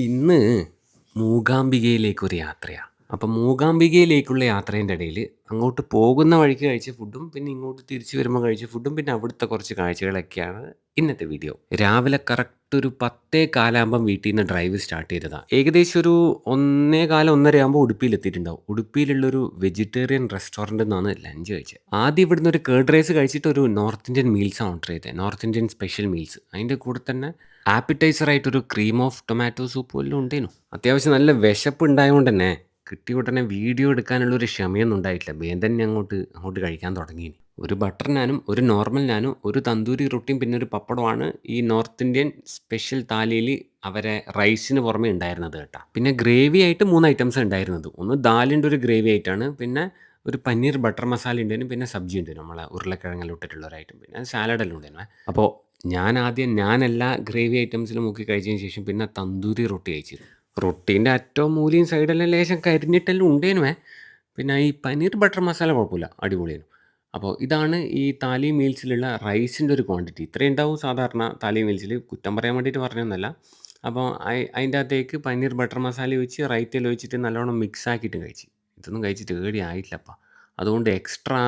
ഇന്ന് മൂകാംബികയിലേക്കൊരു യാത്രയാ. അപ്പം മൂകാംബികയിലേക്കുള്ള യാത്രേന്റെ ഇടയിൽ അങ്ങോട്ട് പോകുന്ന വഴിക്ക് കഴിച്ച ഫുഡും, പിന്നെ ഇങ്ങോട്ട് തിരിച്ചു വരുമ്പോൾ കഴിച്ച ഫുഡും, പിന്നെ അവിടുത്തെ കുറച്ച് കാഴ്ചകളൊക്കെയാണ് ഇന്നത്തെ വീഡിയോ. രാവിലെ കറക്റ്റ് ഒരു 10:15 വീട്ടിൽ നിന്ന് ഡ്രൈവ് സ്റ്റാർട്ട് ചെയ്തതാ. ഏകദേശം ഒരു 1:15, 1:30 ആകുമ്പോ ഉടുപ്പിയിലെത്തിയിട്ടുണ്ടാവും. ഉടുപ്പിയിലുള്ളൊരു വെജിറ്റേറിയൻ റെസ്റ്റോറന്റിന്നാണ് ലഞ്ച് കഴിച്ചത്. ആദ്യം ഇവിടുന്ന് ഒരു കേർഡ് റൈസ് കഴിച്ചിട്ട് ഒരു നോർത്ത് ഇന്ത്യൻ മീൽസാ ഓർഡർ ചെയ്തത്. North Indian special meals. അതിന്റെ കൂടെ തന്നെ ആപ്പിറ്റൈസർ ആപ്പിറ്റൈസറായിട്ടൊരു ക്രീം ഓഫ് ടൊമാറ്റോ സൂപ്പ് എല്ലാം ഉണ്ടേനു. അത്യാവശ്യം നല്ല വിശപ്പ് ഉണ്ടായോണ്ട് തന്നെ കിട്ടിയ ഉടനെ വീഡിയോ എടുക്കാനുള്ളൊരു ക്ഷമയൊന്നും ഉണ്ടായിട്ടില്ല. വേഗം തന്നെ അങ്ങോട്ട് അങ്ങോട്ട് കഴിക്കാൻ തുടങ്ങി ഒരു ബട്ടർ നാനും, ഒരു നോർമൽ നാനും, ഒരു തന്തൂരി റൊട്ടിയും, പിന്നെ ഒരു പപ്പടമാണ് ഈ നോർത്ത് ഇന്ത്യൻ സ്പെഷ്യൽ താലിയിൽ അവരെ റൈസിന് പുറമെ ഉണ്ടായിരുന്നത് കേട്ടോ പിന്നെ ഗ്രേവി ആയിട്ട് മൂന്ന് ഐറ്റംസ് ഉണ്ടായിരുന്നത്. ഒന്ന് ദാലിന്റെ ഒരു ഗ്രേവി ആയിട്ടാണ്. പിന്നെ ഒരു പനീർ ബട്ടർ മസാല ഉണ്ടേനും പിന്നെ സബ്ജി ഉണ്ടേനും നമ്മളെ ഉരുളക്കിഴങ്ങെല്ലാം ഇട്ടിട്ടുള്ള ഒരു ഐറ്റം. പിന്നെ സാലഡെല്ലാം ഉണ്ടായിരുന്നു അപ്പോൾ ഞാൻ ആദ്യം ഞാനെല്ലാ ഗ്രേവി ഐറ്റംസിലും മുക്കി കഴിച്ചതിന് ശേഷം പിന്നെ തന്തൂരി റൊട്ടി കഴിച്ചു. റൊട്ടീന്റെ അറ്റവും മൂലയും സൈഡെല്ലാം ലേശം കരിഞ്ഞിട്ടെല്ലാം ഉണ്ടേനു. പിന്നെ ഈ പനീർ ബട്ടർ മസാല കുഴപ്പമില്ല. അടിപൊളിയാണ് അപ്പോൾ ഇതാണ് ഈ താലി മീൽസിലുള്ള റൈസിന്റെ ഒരു ക്വാണ്ടിറ്റി. ഇത്രയും ഉണ്ടാവും സാധാരണ താലി മീൽസിൽ. കുറ്റം പറയാൻ വേണ്ടിയിട്ട് പറഞ്ഞൊന്നല്ല അപ്പോൾ അതിന്റെ അകത്തേക്ക് പനീർ ബട്ടർ മസാല ഒഴിച്ച് റൈത്തയിൽ ഒഴിച്ചിട്ട് നല്ലോണം മിക്സ് ആക്കിയിട്ട് കഴിച്ച്. ഇതൊന്നും കഴിച്ചിട്ട് ഏടി ആയിട്ടില്ലപ്പാ. അതുകൊണ്ട് എക്സ്ട്രാ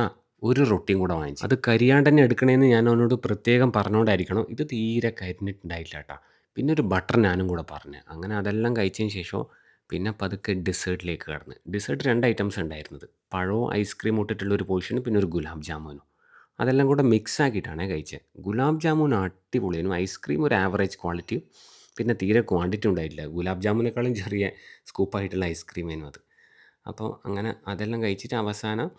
ഒരു റൊട്ടിയും കൂടെ വാങ്ങിച്ചു. അത് കരിയാണ്ട് തന്നെ എടുക്കണേന്ന് ഞാൻ അവനോട് പ്രത്യേകം പറഞ്ഞുകൊണ്ടായിരിക്കണം ഇത് തീരെ കരിഞ്ഞിട്ടുണ്ടായില്ല കേട്ടാ. പിന്നെ ഒരു ബട്ടർ നാനും കൂടെ പറഞ്ഞു. അങ്ങനെ അതെല്ലാം കഴിച്ചതിന് ശേഷം പിന്നെ പതുക്കെ ഡെസേർട്ടിലേക്ക് കടന്ന്. ഡെസേർട്ട് രണ്ട് ഐറ്റംസ് ഉണ്ടായിരുന്നത്. പഴവും ഐസ്ക്രീം ഇട്ടിട്ടുള്ള ഒരു പോർഷനും, പിന്നെ ഒരു ഗുലാബ് ജാമുനും. അതെല്ലാം കൂടെ മിക്സ് ആക്കിയിട്ടാണ് കഴിച്ചത്. ഗുലാബ് ജാമുൻ അടിപൊളിയായിരുന്നു ഐസ്ക്രീം ഒരു ആവറേജ് ക്വാളിറ്റിയും, പിന്നെ തീരെ ക്വാണ്ടിറ്റി ഉണ്ടായിട്ടില്ല. ഗുലാബ് ജാമുനേക്കാളും ചെറിയ സ്കൂപ്പായിട്ടുള്ള ഐസ്ക്രീമായിരുന്നു അത്. അപ്പോൾ അങ്ങനെ അതെല്ലാം കഴിച്ചിട്ട് അവസാനം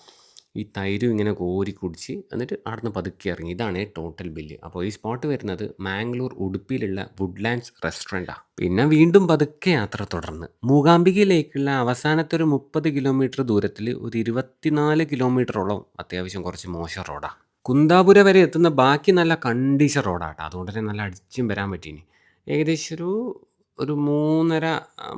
ഈ തൈരും ഇങ്ങനെ കോരി കുടിച്ച് എന്നിട്ട് അവിടുന്ന് പതുക്കെ ഇറങ്ങി. ഇതാണ് ടോട്ടൽ ബില്ല്. അപ്പോൾ ഈ സ്പോട്ട് വരുന്നത് മാംഗ്ലൂർ ഉടുപ്പിയിലുള്ള വുഡ്ലാൻഡ്സ് റെസ്റ്റോറന്റാണ് പിന്നെ വീണ്ടും പതുക്കെ യാത്ര തുടർന്ന്. മൂകാംബികയിലേക്കുള്ള അവസാനത്തെ ഒരു 30 കിലോമീറ്റർ ദൂരത്തിൽ ഒരു 24 കിലോമീറ്ററോളം അത്യാവശ്യം കുറച്ച് മോശം റോഡാണ് കുന്താപുര വരെ എത്തുന്ന ബാക്കി നല്ല കണ്ടീഷൻ റോഡാട്ടോ അതുകൊണ്ട് തന്നെ നല്ല അടിച്ചും വരാൻ പറ്റീനി ഏകദേശം ഒരു ഒരു 3:30,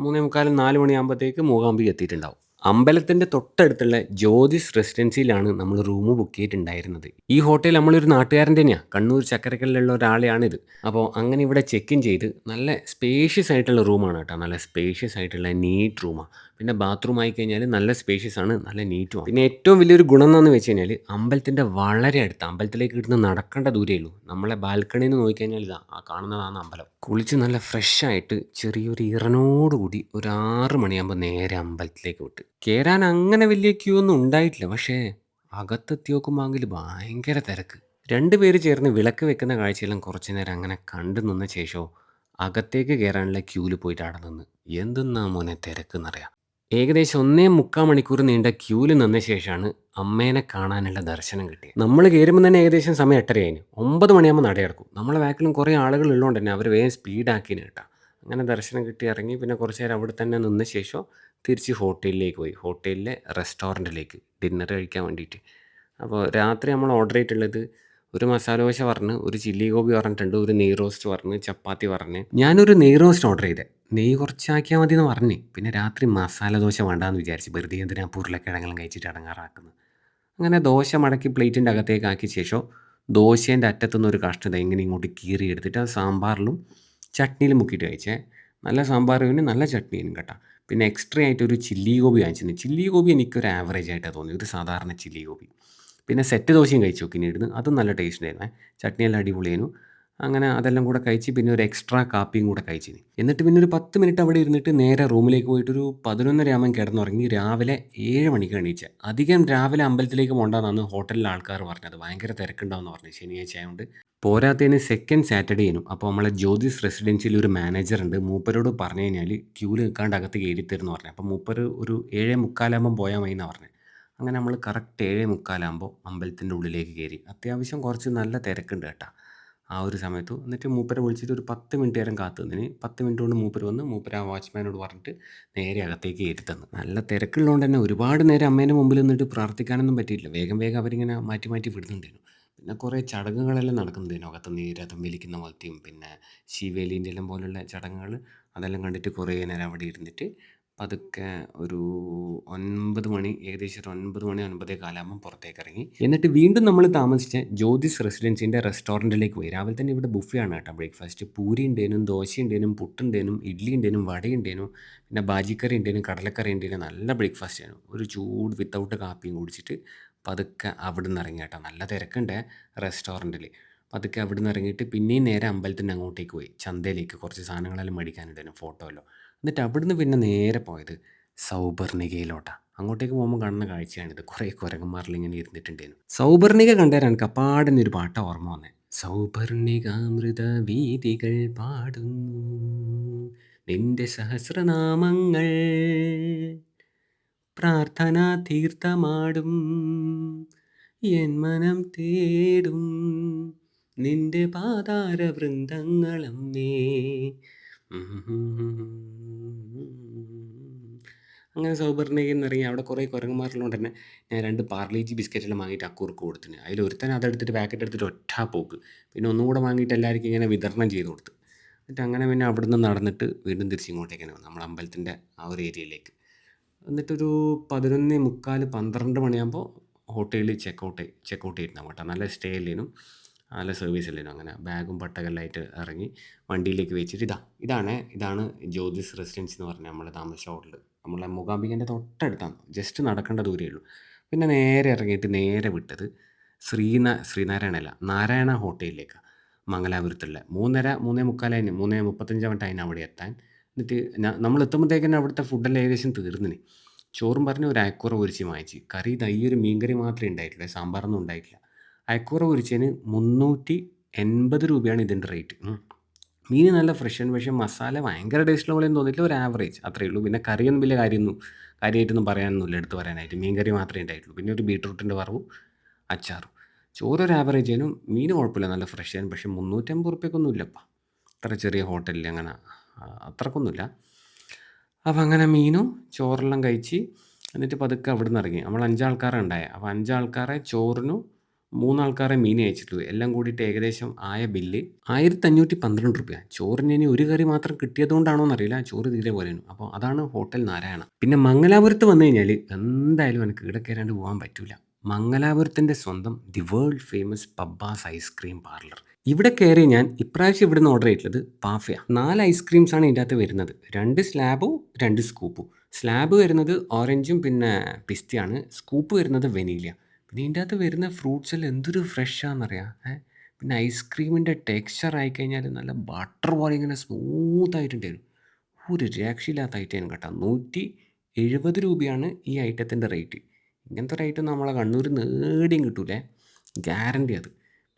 3:45, 4 മണിയാകുമ്പോഴത്തേക്ക് മൂകാംബിക എത്തിയിട്ടുണ്ടാവും. അമ്പലത്തിന്റെ തൊട്ടടുത്തുള്ള ജ്യോതിസ് റെസിഡൻസിയിലാണ് നമ്മൾ റൂം ബുക്ക് ചെയ്തിട്ടുണ്ടായിരുന്നത്. ഈ ഹോട്ടൽ നമ്മളൊരു നാട്ടുകാരൻ തന്നെയാണ് കണ്ണൂർ ചക്കരക്കല്ലിലുള്ള ഒരാളെയാണിത്. അപ്പോൾ അങ്ങനെ ഇവിടെ ചെക്ക് ഇൻ ചെയ്ത് നല്ല സ്പേഷ്യസ് ആയിട്ടുള്ള റൂമാണ് കേട്ടോ. നല്ല സ്പേഷ്യസ് ആയിട്ടുള്ള നീറ്റ് റൂമാ. പിന്നെ ബാത്റൂം ആയി കഴിഞ്ഞാൽ നല്ല സ്പേഷ്യസ് ആണ്. നല്ല നീറ്റുമാണ്. പിന്നെ ഏറ്റവും വലിയൊരു ഗുണം എന്താണെന്ന് വെച്ച് കഴിഞ്ഞാൽ അമ്പലത്തിന്റെ വളരെ അടുത്ത് അമ്പലത്തിലേക്ക് കിട്ടുന്ന നടക്കേണ്ട ദൂരേ ഉള്ളൂ. നമ്മളെ ബാൽക്കണിയിൽ നിന്ന് നോക്കിക്കഴിഞ്ഞാൽ ഇതാ ആ കാണുന്നതാണ് അമ്പലം. കുളിച്ച് നല്ല ഫ്രഷായിട്ട് ചെറിയൊരു ഇറനോടുകൂടി ഒരു ആറ് മണിയാകുമ്പോൾ നേരെ അമ്പലത്തിലേക്ക് വിട്ട്. കയറാൻ അങ്ങനെ വലിയ ക്യൂ ഒന്നും ഉണ്ടായിട്ടില്ല. പക്ഷേ അകത്തെത്തി നോക്കുമ്പോൾ ഭയങ്കര തിരക്ക്. രണ്ട് പേര് ചേർന്ന് വിളക്ക് വെക്കുന്ന കാഴ്ചയെല്ലാം കുറച്ച് നേരം അങ്ങനെ കണ്ടു നിന്ന ശേഷം അകത്തേക്ക് കയറാനുള്ള ക്യൂവിൽ പോയിട്ട് അവിടെ നിന്ന്. എന്തെന്നാ മോനെ തിരക്കെന്നറിയാം. ഏകദേശം 1 1/4 മണിക്കൂർ നീണ്ട ക്യൂവിൽ നിന്ന ശേഷമാണ് അമ്മേനെ കാണാനുള്ള ദർശനം കിട്ടിയത്. നമ്മൾ കയറുമ്പോൾ തന്നെ ഏകദേശം സമയം 8:30 ഒമ്പത് 9 മണിയാകുമ്പോൾ നടയിറക്കും നമ്മളെ ബാക്കിലും കുറേ ആളുകൾ ഉള്ളതുകൊണ്ട് തന്നെ അവർ വേഗം സ്പീഡാക്കീന് കേട്ടോ. അങ്ങനെ ദർശനം കിട്ടി ഇറങ്ങി. പിന്നെ കുറച്ച് നേരം അവിടെ തന്നെ നിന്ന ശേഷം തിരിച്ച് ഹോട്ടലിലേക്ക് പോയി. ഹോട്ടലിലെ റെസ്റ്റോറന്റിലേക്ക് ഡിന്നർ കഴിക്കാൻ വേണ്ടിയിട്ട്. അപ്പോൾ രാത്രി നമ്മൾ ഓർഡർ ചെയ്തിട്ടുള്ളത് ഒരു മസാല ദോശ പറഞ്ഞ്, ഒരു ചില്ലി ഗോബി പറഞ്ഞിട്ടുണ്ട്, ഒരു നെയ് റോസ്റ്റ് പറഞ്ഞ്, ചപ്പാത്തി പറഞ്ഞ്. ഞാനൊരു നെയ് റോസ്റ്റ് ഓർഡർ ചെയ്തത്. നെയ്യ് കുറച്ചാക്കിയാൽ മതി എന്ന് പറഞ്ഞ്. പിന്നെ രാത്രി മസാല ദോശ വേണ്ടാന്ന് വിചാരിച്ച്. വെറുതെ എന്തിനാ ഉരുളക്കിഴങ്ങെല്ലാം കഴിച്ചിട്ട് അടങ്ങാറാക്കുന്നത് അങ്ങനെ ദോശ മടക്കി പ്ലേറ്റിന്റെ അകത്തേക്ക് ആക്കിയ ശേഷം ദോശേന്റെ അറ്റത്തുനിന്ന് ഒരു കഷ്ണം ദേ ഇങ്ങനെ ഇങ്ങോട്ട് കീറി എടുത്തിട്ട് ആ സാമ്പാറിലും ചട്നിയിലും മുക്കിയിട്ട് കഴിച്ചേ. നല്ല സാമ്പാറിന് നല്ല ചട്നിയും കേട്ടോ. പിന്നെ എക്സ്ട്രാ ആയിട്ട് ഒരു ചില്ലി ഗോപി വാങ്ങിച്ചിരുന്നു ചില്ലി ഗോപി എനിക്കൊരു ആവറേജ് ആയിട്ടാണ് തോന്നിയത്. ഒരു സാധാരണ ചില്ലി ഗോബി. പിന്നെ സെറ്റ് ദോശയും കഴിച്ചു നോക്കിന് ഇവിടുന്ന്. അതും നല്ല ടേസ്റ്റ് ഉണ്ടായിരുന്നേ. ചട്നിയെല്ലാം അടിപൊളിയായിരുന്നു അങ്ങനെ അതെല്ലാം കൂടെ കഴിച്ച് പിന്നെ ഒരു എക്സ്ട്രാ കാപ്പിയും കൂടെ കഴിച്ചിന്. എന്നിട്ട് പിന്നെ ഒരു 10 മിനിറ്റ് അവിടെ ഇരുന്നിട്ട് നേരെ റൂമിലേക്ക് പോയിട്ട് ഒരു 11:30 ആകുമ്പോൾ കിടന്നുറങ്ങി. രാവിലെ 7 മണിക്കാണ് എണീച്ചത്. അധികം രാവിലെ അമ്പലത്തിലേക്ക് പോകണ്ടെന്നാണ് ഹോട്ടലിലെ ആൾക്കാർ പറഞ്ഞത്. ഭയങ്കര തിരക്കുണ്ടാവെന്ന് പറഞ്ഞു. ശനിയാഴ്ച ആയതുകൊണ്ട്. പോരാത്തതിന് സെക്കൻഡ് സാറ്റർഡേനും. അപ്പോൾ നമ്മളെ ജ്യോതിസ് റെസിഡൻസിയിൽ ഒരു മാനേജർ ഉണ്ട്. മൂപ്പരോട് പറഞ്ഞു കഴിഞ്ഞാൽ ക്യൂൽ നിൽക്കാണ്ട് അകത്ത് കയറി തരുമെന്ന് പറഞ്ഞു. അപ്പോൾ മൂപ്പർ ഒരു ഏഴേ മുക്കാലാകുമ്പം പോയാൽ മതി എന്നാണ് പറഞ്ഞത്. അങ്ങനെ നമ്മൾ കറക്റ്റ് ഏഴ് മുക്കാലാകുമ്പോൾ അമ്പലത്തിന്റെ ഉള്ളിലേക്ക് കയറി. അത്യാവശ്യം കുറച്ച് നല്ല തിരക്കുണ്ട് കേട്ടോ. ആ ഒരു സമയത്ത്. എന്നിട്ട് മൂപ്പരെ വിളിച്ചിട്ട് ഒരു 10 മിനിറ്റ് നേരം കാത്തു നിന്നിന്. 10 മിനിറ്റ് കൊണ്ട് മൂപ്പര് വന്ന് മൂപ്പര് ആ വാച്ച്മാനോട് പറഞ്ഞിട്ട് നേരെ അകത്തേക്ക് കയറ്റി തന്നു. നല്ല തിരക്കുള്ളതുകൊണ്ട് തന്നെ ഒരുപാട് നേരം അമ്മേന്റെ മുമ്പിൽ നിന്നിട്ട് പ്രാർത്ഥിക്കാനൊന്നും പറ്റിയില്ല. വേഗം വേഗം അവരിങ്ങനെ മാറ്റി മാറ്റി വിടുന്നുണ്ടായിരുന്നു. പിന്നെ കുറേ ചടങ്ങുകളെല്ലാം നടക്കുന്നുണ്ടായിരുന്നു. അകത്ത് നീരഥം രഥം വലിക്കുന്ന പോലത്തെയും പിന്നെ ശിവേലിന്റെ എല്ലാം പോലുള്ള ചടങ്ങുകൾ. അതെല്ലാം കണ്ടിട്ട് കുറേ നേരം അവിടെ ഇരുന്നിട്ട് പതുക്കെ ഒരു ഒൻപത് മണി ഏകദേശം ഒരു ഒൻപത് മണി ഒൻപതേ കാലാകുമ്പോൾ പുറത്തേക്ക് ഇറങ്ങി എന്നിട്ട് വീണ്ടും നമ്മൾ താമസിച്ച ജ്യോതിസ് റെസിഡൻസിന്റെ റെസ്റ്റോറന്റിലേക്ക് പോയി. രാവിലെ തന്നെ ഇവിടെ ആണ് കേട്ടോ ബ്രേക്ക്ഫാസ്റ്റ്. പൂരി ഉണ്ടേനും, ദോശ ഉണ്ടേനും, പുട്ടുണ്ടേനും, ഇഡ്ഡലി ഉണ്ടേനും, വട ഉണ്ടേനും, പിന്നെ ബാജിക്കറി ഉണ്ടേനും, കടലക്കറി ഉണ്ടേനും നല്ല ബ്രേക്ക്ഫാസ്റ്റ് ആണ് ഒരു ചൂട് വിത്തൗട്ട് കാപ്പിയും കുടിച്ചിട്ട് പതുക്കെ അവിടെ നിന്ന് ഇറങ്ങി കേട്ടോ. നല്ല തിരക്കുണ്ട് റെസ്റ്റോറന്റിൽ. പതുക്കെ അവിടെ നിന്ന് ഇറങ്ങിയിട്ട് പിന്നെയും നേരെ അമ്പലത്തിന്റെ അങ്ങോട്ടേക്ക് പോയി. ചന്തയിലേക്ക് കുറച്ച് സാധനങ്ങളെല്ലാം മേടിക്കാനുണ്ടായിരുന്നു ഫോട്ടോ എല്ലാം. എന്നിട്ട് അവിടുന്ന് പിന്നെ നേരെ പോയത് സൗബർണികയിലോട്ടാണ് അങ്ങോട്ടേക്ക് പോകുമ്പോൾ കാണുന്ന കാഴ്ചയാണിത്. കുറേ കുരങ്ങന്മാരിൽ ഇങ്ങനെ ഇരുന്നിട്ടുണ്ടായിരുന്നു. സൗബർണിക കണ്ടേരാണ് എനിക്ക് ഒരു പാട്ട ഓർമ്മ വന്നേ. സൗപർണികാമൃത വീതികൾ പാടുന്നു നിന്റെ സഹസ്രനാമങ്ങൾ പ്രാർത്ഥന തീർത്ഥമാടും എൻ മനം തേടും നിന്റെ പാതാര വൃന്ദങ്ങളമ്മേ അങ്ങനെ സൗബറിനേക്ക് ഇറങ്ങി അവിടെ കുറേ കുരങ്ങന്മാരുള്ളതുകൊണ്ട് തന്നെ ഞാൻ രണ്ട് പാർലേജി ബിസ്ക്കറ്റെല്ലാം വാങ്ങിയിട്ട് അക്കൂർക്ക് കൊടുത്തിന്. അതിലൊരുത്തൻ അതെടുത്തിട്ട് പാക്കറ്റ് എടുത്തിട്ട് ഒറ്റ പോക്ക്. പിന്നെ ഒന്നും കൂടെ വാങ്ങിയിട്ട് എല്ലാവർക്കും ഇങ്ങനെ വിതരണം ചെയ്ത് കൊടുത്ത്. എന്നിട്ട് അങ്ങനെ പിന്നെ അവിടെ നിന്ന് നടന്നിട്ട് വീണ്ടും തിരിച്ച് ഇങ്ങോട്ടേക്കാണ് വന്നു. നമ്മുടെ അമ്പലത്തിന്റെ ആ ഒരു ഏരിയയിലേക്ക്. എന്നിട്ടൊരു 11:45 12 മണിയാകുമ്പോൾ ഹോട്ടലിൽ ചെക്ക് ഔട്ട് ചെക്ക് ഔട്ട് ചെയ്തിട്ടുണ്ടാവും കേട്ടോ. നല്ല സ്റ്റേ അല്ലേനും നല്ല സർവീസ് അല്ലേ അങ്ങനെ ബാഗും പട്ടകെല്ലാം ആയിട്ട് ഇറങ്ങി വണ്ടിയിലേക്ക് വെച്ചിട്ട് ഇതാ ഇതാണ് ഇതാണ് ജ്യോതിസ് റെസിഡൻസ് എന്ന് പറഞ്ഞ നമ്മളെ താമസിച്ച ഹോട്ടൽ. നമ്മളെ മൂകാംബികേന്റെ തൊട്ടടുത്താണ്. ജസ്റ്റ് നടക്കേണ്ട ദൂരമേ ഉള്ളൂ. പിന്നെ നേരെ ഇറങ്ങിയിട്ട് നേരെ വിട്ടത് ശ്രീന ശ്രീനാരായണ അല്ല നാരായണ ഹോട്ടലിലേക്കാണ്. മംഗലാപുരത്തുള്ള. 3:30 3:45 കഴിഞ്ഞ് 3:35 ആവട്ടെ അതിന് അവിടെ എത്താൻ. എന്നിട്ട് നമ്മൾ എത്തുമ്പോഴത്തേക്ക് അവിടുത്തെ ഫുഡെല്ലാം ഏകദേശം തീർന്നിന്. ചോറും പറഞ്ഞ് ഒരു അയക്കുറ ഒരിച്ച് വാങ്ങിച്ച്. കറി ഇതാ ഈ ഒരു മീൻകറി മാത്രമേ ഉണ്ടായിട്ടുള്ളൂ. സാമ്പാറൊന്നും ഉണ്ടായിട്ടില്ല. അയക്കൂറ പൊരിച്ചതിന് 380 രൂപയാണ് ഇതിന്റെ റേറ്റ്. മീൻ നല്ല ഫ്രഷ് ആണ്. പക്ഷേ മസാല ഭയങ്കര ടേസ്റ്റുള്ള പോലെ തോന്നിയിട്ട് ഒരു ആവറേജ് അത്രയേ ഉള്ളൂ. പിന്നെ കറിയൊന്നും വലിയ കാര്യമൊന്നും കാര്യമായിട്ടൊന്നും പറയാനൊന്നുമില്ല എടുത്ത് പറയാനായിട്ട്. മീൻ കറി മാത്രമേ ഉണ്ടായിട്ടുള്ളൂ. പിന്നെ ഒരു ബീട്രൂട്ടിന്റെ വറവും അച്ചാറും. ചോറ് ഒരു ആവറേജ് ആയിരുന്നു. മീൻ കുഴപ്പമില്ല നല്ല ഫ്രഷ് ആണ് പക്ഷേ 350 റുപ്യക്കൊന്നും ഇല്ലപ്പാ. അത്ര ചെറിയ ഹോട്ടലിൽ അങ്ങനെ അത്രക്കൊന്നുമില്ല. അപ്പോൾ അങ്ങനെ മീനും ചോറെല്ലാം കഴിച്ച് എന്നിട്ട് പതുക്കെ അവിടെ നിന്ന് ഇറങ്ങി. നമ്മൾ അഞ്ചാൾക്കാരെ ഉണ്ടായ അപ്പോൾ 5 ആൾക്കാരെ ചോറിനും 3 ആൾക്കാരെ മീൻ അയച്ചിട്ടുള്ളൂ എല്ലാം കൂടിയിട്ട് ഏകദേശം ആയ ബില്ല് 1512 രൂപ. ചോറിന് ഇനി ഒരു കറി മാത്രം കിട്ടിയതുകൊണ്ടാണോ എന്നറിയില്ല. ചോറ് തീരെ പോലെയാണ് അപ്പോൾ അതാണ് ഹോട്ടൽ നാരായണ. പിന്നെ മംഗലാപുരത്ത് വന്നു കഴിഞ്ഞാൽ എന്തായാലും എനിക്ക് ഇവിടെ കയറാണ്ട് പോകാൻ പറ്റില്ല. മംഗലാപുരത്തിന്റെ സ്വന്തം the world famous Pabbas ice cream parlour. ഇവിടെ കയറി ഞാൻ ഇപ്രാവശ്യം ഇവിടുന്ന് ഓർഡർ ചെയ്തിട്ടുള്ളത് പാഫയ. നാല് ഐസ്ക്രീംസാണ് ഇതിന്റെ അകത്ത് വരുന്നത്. രണ്ട് സ്ലാബും രണ്ട് സ്കൂപ്പും. സ്ലാബ് വരുന്നത് ഓറഞ്ചും പിന്നെ പിസ്തയാണ്. സ്കൂപ്പ് വരുന്നത് വെനീല. ഇതിന്റെ അകത്ത് വരുന്ന ഫ്രൂട്ട്സിൽ എന്തൊരു ഫ്രഷ് ആണെന്നറിയാമോ. ഏഹ്. പിന്നെ ഐസ്ക്രീമിന്റെ ടെക്സ്ചർ ആയിക്കഴിഞ്ഞാൽ നല്ല ബട്ടർ പോലെ ഇങ്ങനെ സ്മൂത്തായിട്ടുണ്ട് വരും ഒരു രക്ഷയില്ലാത്ത ഐറ്റം കേട്ടോ. 170 രൂപയാണ് ഈ ഐറ്റത്തിന്റെ റേറ്റ്. ഇങ്ങനത്തെ ഒരു ഐറ്റം നമ്മളെ കണ്ണൂർ നേടിയും കിട്ടൂലേ. ഗ്യാരണ്ടി അത്.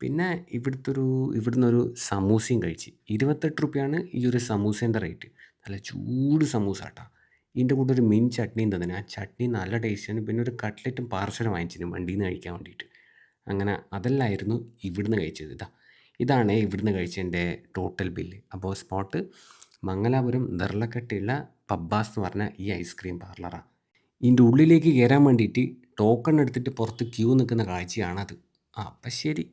പിന്നെ ഇവിടുത്തെ ഒരു ഇവിടുന്ന് ഒരു സമൂസയും കഴിച്ച്. 28 രൂപയാണ് ഈ ഒരു സമൂസേന്റെ റേറ്റ്. നല്ല ചൂട് സമൂസ കേട്ടോ. ഇതിന്റെ കൂടെ ഒരു മീൻ ചട്നിയും തന്നിന്. ആ ചട്നി നല്ല ടേസ്റ്റാണ്. പിന്നെ ഒരു കട്ട്ലറ്റും പാർസലും വാങ്ങിച്ചിരുന്നു വണ്ടിയിൽ നിന്ന് കഴിക്കാൻ വേണ്ടിയിട്ട്. അങ്ങനെ അതെല്ലാമായിരുന്നു ഇവിടുന്ന് കഴിച്ചത്. ഇതാ ഇതാണ് ഇവിടുന്ന് കഴിച്ചതിന്റെ ടോട്ടൽ ബില്ല്. അപ്പോൾ സ്പോട്ട് മംഗലാപുരം ദർലക്കട്ടിയുള്ള പബ്ബാസ് എന്ന് പറഞ്ഞ ഈ ഐസ്ക്രീം പാർലറാണ്. ഇതിന്റെ ഉള്ളിലേക്ക് കയറാൻ വേണ്ടിയിട്ട് ടോക്കൺ എടുത്തിട്ട് പുറത്ത് ക്യൂ നിൽക്കുന്ന കാഴ്ചയാണത്. ആ അപ്പം ശരി.